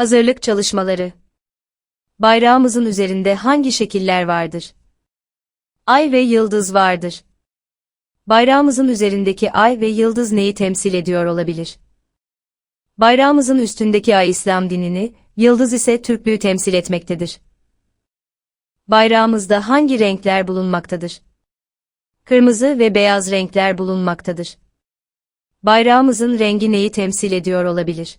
Hazırlık çalışmaları. Bayrağımızın üzerinde hangi şekiller vardır? Ay ve yıldız vardır. Bayrağımızın üzerindeki ay ve yıldız neyi temsil ediyor olabilir? Bayrağımızın üstündeki ay İslam dinini, yıldız ise Türklüğü temsil etmektedir. Bayrağımızda hangi renkler bulunmaktadır? Kırmızı ve beyaz renkler bulunmaktadır. Bayrağımızın rengi neyi temsil ediyor olabilir?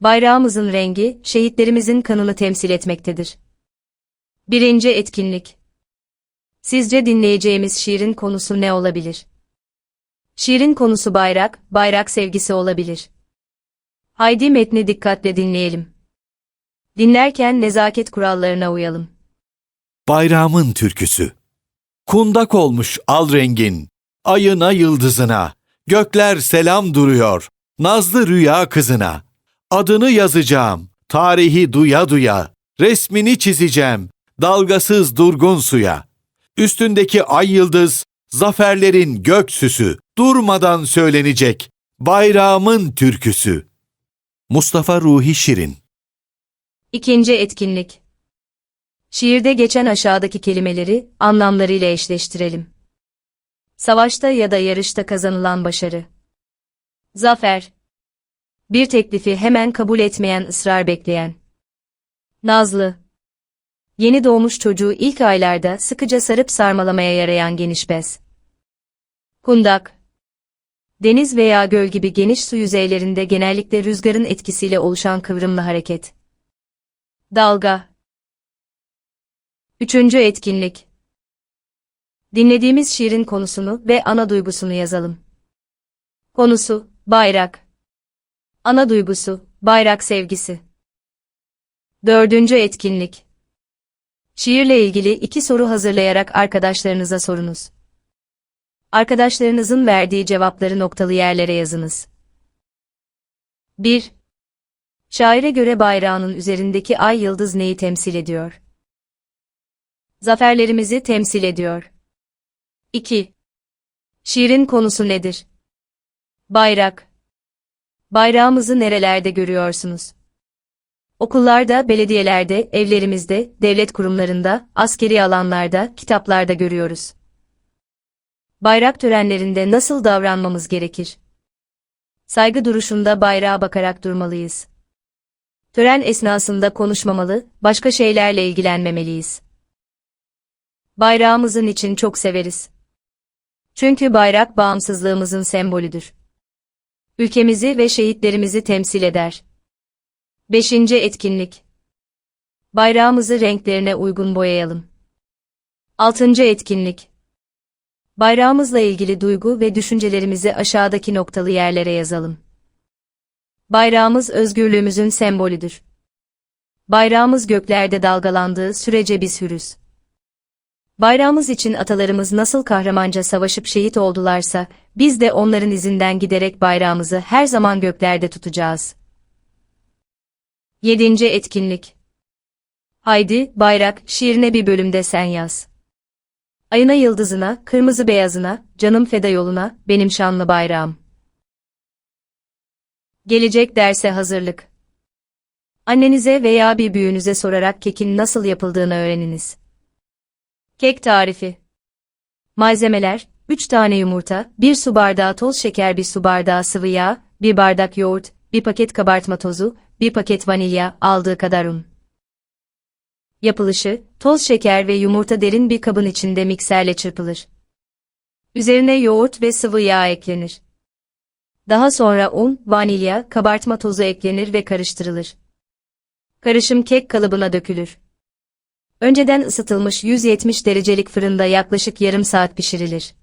Bayrağımızın rengi, şehitlerimizin kanını temsil etmektedir. Birinci etkinlik. Sizce dinleyeceğimiz şiirin konusu ne olabilir? Şiirin konusu bayrak, bayrak sevgisi olabilir. Haydi metni dikkatle dinleyelim. Dinlerken nezaket kurallarına uyalım. Bayrağımın türküsü. Kundak olmuş al rengin, ayına yıldızına, gökler selam duruyor, nazlı rüya kızına. Adını yazacağım, tarihi duya duya, resmini çizeceğim, dalgasız durgun suya. Üstündeki ay yıldız, zaferlerin gök süsü, durmadan söylenecek, bayrağımın türküsü. Mustafa Ruhi Şirin İkinci etkinlik. Şiirde geçen aşağıdaki kelimeleri anlamlarıyla eşleştirelim. Savaşta ya da yarışta kazanılan başarı. Zafer. Bir teklifi hemen kabul etmeyen ısrar bekleyen. Nazlı. Yeni doğmuş çocuğu ilk aylarda sıkıca sarıp sarmalamaya yarayan geniş bez. Kundak. Deniz veya göl gibi geniş su yüzeylerinde genellikle rüzgarın etkisiyle oluşan kıvrımlı hareket. Dalga. Üçüncü etkinlik. Dinlediğimiz şiirin konusunu ve ana duygusunu yazalım. Konusu, bayrak. Ana duygusu, bayrak sevgisi. Dördüncü etkinlik. Şiirle ilgili iki soru hazırlayarak arkadaşlarınıza sorunuz. Arkadaşlarınızın verdiği cevapları noktalı yerlere yazınız. 1. Şaire göre bayrağının üzerindeki ay yıldız neyi temsil ediyor? Zaferlerimizi temsil ediyor. 2. Şiirin konusu nedir? Bayrak. Bayrağımızı nerelerde görüyorsunuz? Okullarda, belediyelerde, evlerimizde, devlet kurumlarında, askeri alanlarda, kitaplarda görüyoruz. Bayrak törenlerinde nasıl davranmamız gerekir? Saygı duruşunda bayrağa bakarak durmalıyız. Tören esnasında konuşmamalı, başka şeylerle ilgilenmemeliyiz. Bayrağımızın için çok severiz. Çünkü bayrak bağımsızlığımızın sembolüdür. Ülkemizi ve şehitlerimizi temsil eder. 5. etkinlik. Bayrağımızı renklerine uygun boyayalım. 6. etkinlik. Bayrağımızla ilgili duygu ve düşüncelerimizi aşağıdaki noktalı yerlere yazalım. Bayrağımız özgürlüğümüzün sembolüdür. Bayrağımız göklerde dalgalandığı sürece biz hürüz. Bayrağımız için atalarımız nasıl kahramanca savaşıp şehit oldularsa, biz de onların izinden giderek bayrağımızı her zaman göklerde tutacağız. 7. etkinlik. Haydi, bayrak, şiirine bir bölümde sen yaz. Ayına yıldızına, kırmızı beyazına, canım feda yoluna, benim şanlı bayrağım. Gelecek derse hazırlık. Annenize veya bir büyüğünüze sorarak kekin nasıl yapıldığını öğreniniz. Kek tarifi. Malzemeler, 3 tane yumurta, 1 su bardağı toz şeker, 1 su bardağı sıvı yağ, 1 bardak yoğurt, 1 paket kabartma tozu, 1 paket vanilya, aldığı kadar un. Yapılışı, toz şeker ve yumurta derin bir kabın içinde mikserle çırpılır. Üzerine yoğurt ve sıvı yağ eklenir. Daha sonra un, vanilya, kabartma tozu eklenir ve karıştırılır. Karışım kek kalıbına dökülür. Önceden ısıtılmış 170 derecelik fırında yaklaşık yarım saat pişirilir.